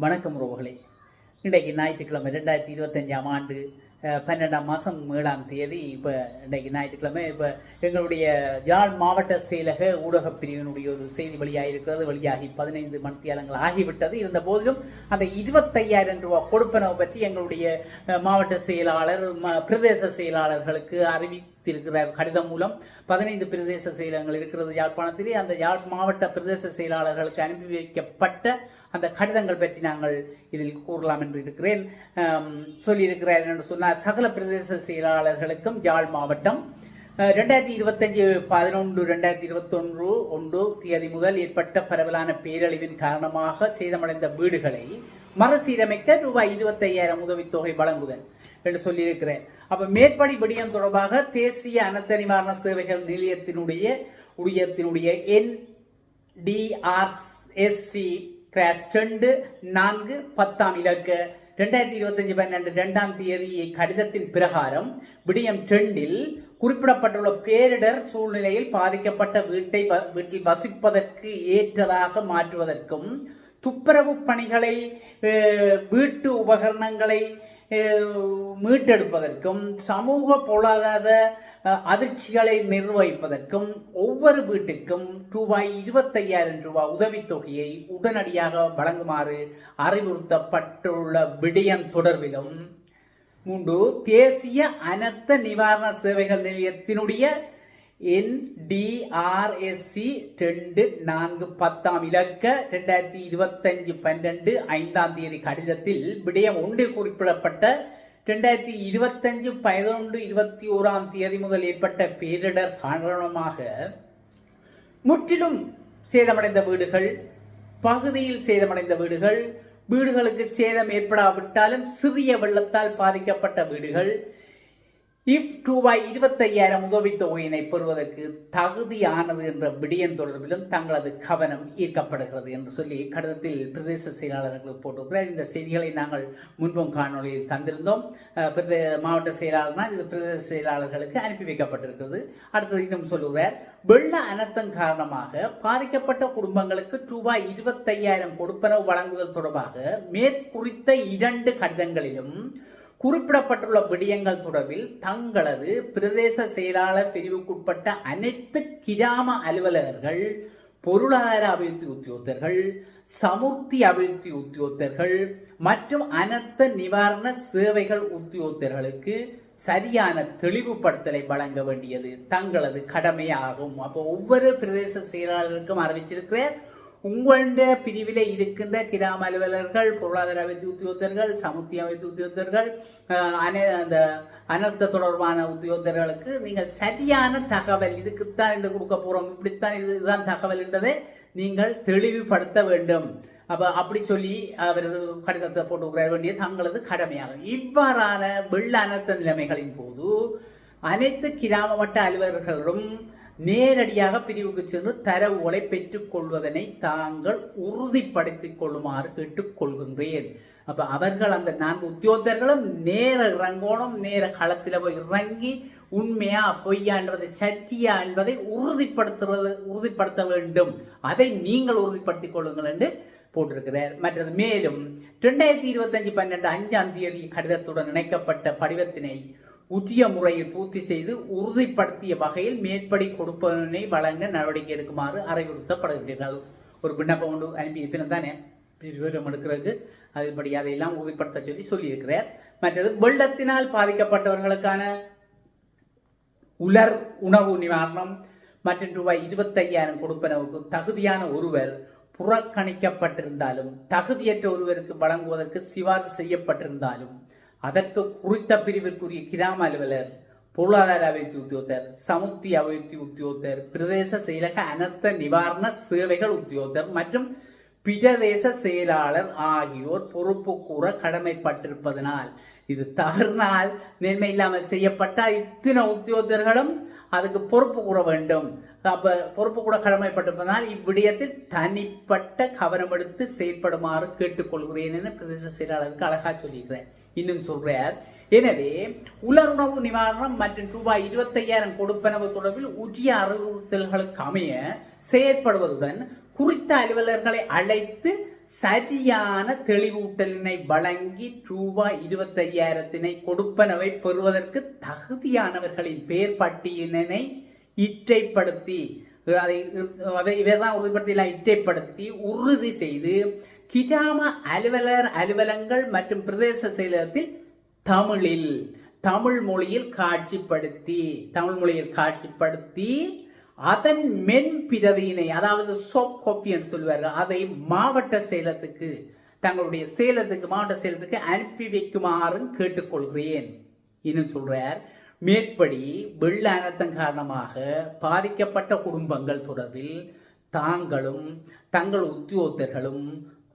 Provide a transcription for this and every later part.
வணக்கம் உறவுகளே. இன்றைக்கு ஞாயிற்றுக்கிழமை ரெண்டாயிரத்தி இருபத்தஞ்சாம் ஆண்டு பன்னெண்டாம் மாதம் ஏழாம் தேதி. இப்போ இன்றைக்கு ஞாயிற்றுக்கிழமை இப்போ எங்களுடைய யாழ் மாவட்ட செயலக ஊடகப் பிரிவினுடைய ஒரு செய்தி வெளியாக இருக்கிறது வெளியாகி பதினைந்து மணித்தியாலங்கள் ஆகிவிட்டது. இருந்த போதிலும் அந்த இருபத்தையாயிரம் ரூபாய் கொடுப்பனவை பற்றி எங்களுடைய மாவட்ட செயலாளர் ம- பிரதேச செயலாளர்களுக்கு அறிவி இருக்கிற கடிதம் மூலம் பதினைந்து பிரதேச செயலகங்கள் இருக்கிறது. யாழ்ப்பாணத்திலே அந்த யாழ் மாவட்ட பிரதேச செயலாளர்களுக்கு அனுப்பி வைக்கப்பட்ட அந்த கடிதங்கள் பற்றி நாங்கள் இதில் கூறலாம் என்று இருக்கிறேன். சொல்லியிருக்கிறார் என்று சொன்னார் சகல பிரதேச செயலாளர்களுக்கும் யாழ் மாவட்டம் ரெண்டாயிரத்தி இருபத்தஞ்சு பதினொன்று ரெண்டாயிரத்தி இருபத்தொன்று ஒன்று தேதி முதல் ஏற்பட்ட பரவலான பேரழிவின் காரணமாக சேதமடைந்த வீடுகளை மறுசீரமைக்க ரூபாய் இருபத்தையாயிரம் உதவித்தொகை வழங்குதல் என்று சொல்லியிருக்கிறேன். அப்ப மேற்படி விடயம் தொடர்பாக தேசிய அனர்த்த நிவாரண சேவைகள் நிலையத்தினுடைய உடையத்தினுடைய என் டிஆர்எஸ்சி கிராஸ் ரெண்டு நான்கு பத்தாம் இலக்கு. ரெண்டாயிரத்தி இருபத்தஞ்சு பன்னெண்டு ரெண்டாம் தேதி கடிதத்தின் பிரகாரம் விடியம் டெண்டில் குறிப்பிடப்பட்டுள்ள பேரிடர் சூழ்நிலையில் பாதிக்கப்பட்ட வீட்டை வ- வீட்டில் வசிப்பதற்கு ஏற்றதாக மாற்றுவதற்கும் துப்புரவு பணிகளை வீட்டு உபகரணங்களை மீட்டெடுப்பதற்கும் சமூக பொருளாதார அதிர்ச்சிகளை நிர்வகிப்பதற்கும் ஒவ்வொரு வீட்டுக்கும் ரூபாய் இருபத்தையாயிரம் ரூபாய் உதவித்தொகையை உடனடியாக வழங்குமாறு அறிவுறுத்தப்பட்டுள்ள விடயம் தொடர்பிலும் மூன்று தேசிய அனர்த்த நிவாரண சேவைகள் நிலையத்தினுடைய என்டிஆர்எஸ்சி ரெண்டு நான்கு பத்தாம் இலக்க ரெண்டாயிரத்தி இருபத்தஞ்சு பன்னெண்டு ஐந்தாம் தேதி கடிதத்தில் விடயம் ஒன்றில் குறிப்பிடப்பட்ட ரெண்டாயிரத்தி இருபத்தஞ்சு பதினொன்று இருபத்தி ஓராம் தேதி முதல் ஏற்பட்ட பேரிடர் காரணமாக முற்றிலும் சேதமடைந்த வீடுகள் பகுதியில் சேதமடைந்த வீடுகள் வீடுகளுக்கு சேதம் ஏற்படாவிட்டாலும் சிறிய வெள்ளத்தால் பாதிக்கப்பட்ட வீடுகள் இப் ரூபாய் இருபத்தையாயிரம் உதவித்தொகையினை பெறுவதற்கு தகுதியானது என்ற விடியன் தொடர்பிலும் தங்களது கவனம் ஈர்க்கப்படுகிறது என்று சொல்லி கடிதத்தில் பிரதேச செயலாளர்களுக்கு போட்டிருக்கிறார். இந்த செய்திகளை நாங்கள் முன்பும் காணொலியில் தந்திருந்தோம். அஹ், பிரதே மாவட்ட செயலாளர்னால் இது பிரதேச செயலாளர்களுக்கு அனுப்பி வைக்கப்பட்டிருக்கிறது. அடுத்தது இன்னும் சொல்லுகிறார். வெள்ள அனர்த்தம் காரணமாக பாதிக்கப்பட்ட குடும்பங்களுக்கு ரூபாய் இருபத்தையாயிரம் கொடுப்பனவு வழங்குதல் தொடர்பாக மேற்குறித்த இரண்டு கடிதங்களிலும் குறிப்பிடப்பட்டுள்ள விடயங்கள் தொடர்பில் தங்களது பிரதேச செயலாளர் பிரிவுக்குட்பட்ட அனைத்து கிராம அலுவலகர்கள் பொருளாதார அபிவிருத்தி உத்தியோகத்தர்கள் சமுர்த்தி அபிவிருத்தி உத்தியோகத்தர்கள் மற்றும் அனர்த்த நிவாரண சேவைகள் உத்தியோகத்தர்களுக்கு சரியான தெளிவுபடுத்தலை வழங்க வேண்டியது தங்களது கடமையாகும். அப்போ ஒவ்வொரு பிரதேச செயலாளருக்கும் அறிவிச்சிருக்கிறேன் உங்களுடைய பிரிவில் இருக்கின்ற கிராம அலுவலர்கள் பொருளாதார அபிவிருத்தி உத்தியோகத்தர்கள் சமுத்தி அபிவிருத்தி உத்தியோகத்தர்கள் அனை அந்த அனர்த்த தொடர்பான உத்தியோகத்தர்களுக்கு நீங்கள் சரியான தகவல் இதுக்குத்தான் இது கொடுக்க போகிறோம் இப்படித்தான் இதுதான் தகவல் என்றதை நீங்கள் தெளிவுபடுத்த வேண்டும். அப்போ அப்படி சொல்லி அவர் கடிதத்தை போட்டு வேண்டிய தங்களது கடமையாகும் இவ்வாறான வெள்ள அனர்த்த நிலைமைகளின் போது அனைத்து கிராம மட்ட அலுவலர்களும் நேரடியாக பிரிவுக்கு சென்று தரவுகளை பெற்றுக் கொள்வதனை தாங்கள் உறுதிப்படுத்திக் கொள்ளுமாறு கேட்டுக்கொள்கின்றேன். அப்ப அவர்கள் அந்த நான்கு உத்தியோகர்களும் நேர இறங்கணும் நேர களத்தில் போய் இறங்கி உண்மையா பொய்யா என்பதை சற்றியா என்பதை உறுதிப்படுத்துறது உறுதிப்படுத்த வேண்டும். அதை நீங்கள் உறுதிப்படுத்திக் கொள்ளுங்கள் என்று போட்டிருக்கிறார். மற்றது மேலும் ரெண்டாயிரத்தி இருபத்தஞ்சு பன்னெண்டு அஞ்சாம் தேதி கடிதத்துடன் இணைக்கப்பட்ட படிவத்தினை உரிய முறையில் பூர்த்தி செய்து உறுதிப்படுத்திய வகையில் மேற்படி கொடுப்பதனை வழங்க நடவடிக்கை எடுக்குமாறு அறிவுறுத்தப்படுகிறீர்கள் ஒரு விண்ணப்பம் ஒன்று அனுப்பி இருப்பினும் தானே விவரம் எடுக்கிறதுக்கு. அதன்படி அதையெல்லாம் உறுதிப்படுத்த சொல்லி சொல்லியிருக்கிறார். மற்றது வெள்ளத்தினால் பாதிக்கப்பட்டவர்களுக்கான உலர் உணவு நிவாரணம் மற்றும் ரூபாய் இருபத்தையாயிரம் கொடுப்பனவுக்கு தகுதியான ஒருவர் புறக்கணிக்கப்பட்டிருந்தாலும் தகுதியற்ற ஒருவருக்கு வழங்குவதற்கு சிபாரிசு செய்யப்பட்டிருந்தாலும் அதற்கு குறித்த பிரிவிற்குரிய கிராம அலுவலர் பொருளாதார அபிவிருத்தி உத்தியோகத்தர் சமுத்தி அபிவிருத்தி உத்தியோகத்தர் பிரதேச செயலக அனர்த்த நிவாரண சேவைகள் உத்தியோகத்தர் மற்றும் பிரதேச செயலாளர் ஆகியோர் பொறுப்பு கூற கடமைப்பட்டிருப்பதனால் இது தவறினால் நேர்மை இல்லாமல் செய்யப்பட்டால் இத்தனை உத்தியோகத்தர்களும் அதுக்கு பொறுப்பு கூற வேண்டும். அப்ப பொறுப்பு கூட கடமைப்பட்டிருப்பதனால் இவ்விடயத்தில் தனிப்பட்ட கவனம் எடுத்து செயற்படுமாறு கேட்டுக்கொள்கிறேன் என பிரதேச செயலாளருக்கு அழகா சொல்லியிருக்கிறேன் இன்னும் சொல்றார். எனவே உலருணவு நிவாரணம் மற்றும் ரூபாய் இருபத்தையாயிரம் கொடுப்பனவு தொடர்பில் உரிய அறிவுறுத்தல்களுக்கு அமைய செயற்படுவதுடன் குறித்த அலுவலர்களை அழைத்து சரியான தெளிவூட்டலினை வழங்கி ரூபாய் இருபத்தையாயிரத்தினை கொடுப்பனவை பெறுவதற்கு தகுதியானவர்களின் பெயர் பட்டியலினை இற்றைப்படுத்தி அதை அதை இவர்தான் உறுதிப்படுத்தி இற்றைப்படுத்தி உறுதி செய்து கிராம அலுவலர் அலுவலங்கள் மற்றும் பிரதேச செயலகத்தில் தமிழில் தமிழ் மொழியில் காட்சிப்படுத்தி தமிழ் மொழியில் காட்சிப்படுத்தி அதன் மென் பிரதியினை அதாவது சோப் காப்பின்னு சொல்வார்கள் அதை மாவட்ட சேலத்துக்கு தங்களுடைய சேலத்துக்கு மாவட்ட சேலத்துக்கு அனுப்பி வைக்குமாறும் கேட்டுக்கொள்கிறேன். இன்னும் சொல்றார் மேற்படி வெள்ள அனர்த்தம் காரணமாக பாதிக்கப்பட்ட குடும்பங்கள் தொடர்பில் தாங்களும் தங்கள் உத்தியோகத்தர்களும்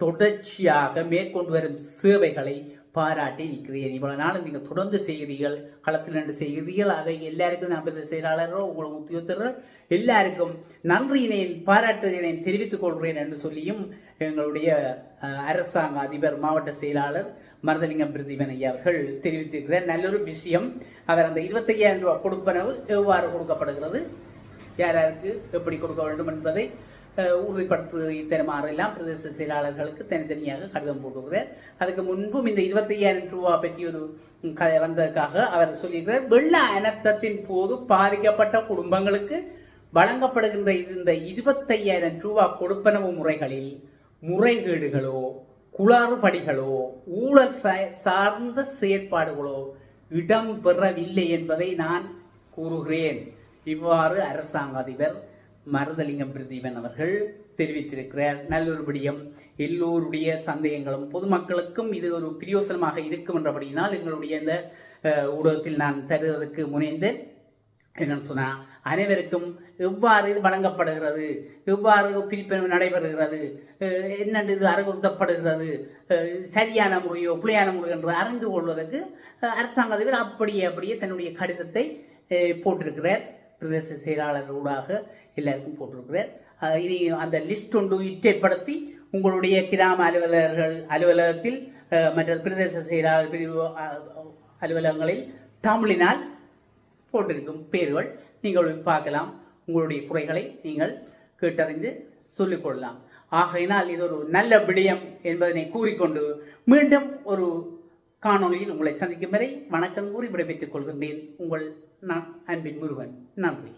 தொடர்ச்சியாக மேற்கொண்டு வரும் சேவைகளை பாராட்டி இருக்கிறேன் இவ்வளவு நாளும் நீங்க தொடர்ந்து செய்கிறீர்கள் களத்தில் நின்று செய்கிறீர்கள். அதை எல்லாருக்கும் நம்பர் பிரதேச செயலாளரோ உங்கள் உத்தியோகத்தரோ எல்லாருக்கும் நன்றியினை பாராட்டுதலை தெரிவித்துக் கொள்கிறேன் என்று சொல்லியும் எங்களுடைய அஹ், அரசாங்க அதிபர் மாவட்ட செயலாளர் மருதலிங்கம் பிரதீபன் ஐயா அவர்கள் தெரிவித்திருக்கிறார். நல்லொரு விஷயம் அவர் அந்த இருபத்தையாயிரம் ரூபாய் கொடுப்பனவு எவ்வாறு கொடுக்கப்படுகிறது? யார் யாருக்கு எப்படி கொடுக்க வேண்டும் என்பதை உறுதிப்படுத்தி தருமாறு எல்லாம் பிரதேச செயலாளர்களுக்கு தனித்தனியாக கடிதம் போட்டுகிறார் அதுக்கு முன்பும் இந்த இருபத்தையாயிரம் ரூபாய் பற்றி ஒரு கதை வந்ததுக்காக அவர் சொல்லியிருக்கிறார். வெள்ள அனர்த்தத்தின் போது பாதிக்கப்பட்ட குடும்பங்களுக்கு வழங்கப்படுகின்ற இந்த இருபத்தையாயிரம் ரூபா கொடுப்பனவு முறைகளில் முறைகேடுகளோ குளறுபடிகளோ ஊழல் சார்ந்த செயற்பாடுகளோ இடம்பெறவில்லை என்பதை நான் கூறுகிறேன். இவ்வாறு அரசாங்க அதிபர் மருதலிங்கம் பிரதீபன் அவர்கள் தெரிவித்திருக்கிறார். நல்லொருபடியும் எல்லோருடைய சந்தேகங்களும் பொதுமக்களுக்கும் இது ஒரு பிரியோசனமாக இருக்கும் என்றபடியினால் எங்களுடைய இந்த ஊடகத்தில் நான் தருவதற்கு முனைந்தேன் என்னன்னு சொன்னா அனைவருக்கும் எவ்வாறு இது வழங்கப்படுகிறது எவ்வாறு பிரிப்பினவு நடைபெறுகிறது என்னென்று இது அறிவுறுத்தப்படுகிறது சரியான முறையோ பிள்ளையான முறையோ என்று அறிந்து கொள்வதற்கு அரசாங்கத்தில் அரசாங்க அதிபர் அப்படியே அப்படியே தன்னுடைய கடிதத்தை போட்டிருக்கிறார். பிரதேச செயலாளர் ஊடாக எல்லாருக்கும் போட்டிருக்கிறார் இனி அந்த லிஸ்ட் ஒன்று இற்றைப்படுத்தி உங்களுடைய கிராம அலுவலர்கள் அலுவலகத்தில் மற்ற பிரதேச செயலாளர் பிரிவு அலுவலகங்களில் தமிழினால் போட்டிருக்கும் பேர்கள் நீங்கள் பார்க்கலாம். உங்களுடைய குறைகளை நீங்கள் கேட்டறிந்து சொல்லிக்கொள்ளலாம் ஆகையினால் இது ஒரு நல்ல விடயம் என்பதனை கூறிக்கொண்டு மீண்டும் ஒரு காணொளியில் உங்களை சந்திக்கும் வரை வணக்கம் கூறி விடைபெற்றுக் கொள்கின்றேன். உங்கள் நான் அன்பின் முருகன் நன்றி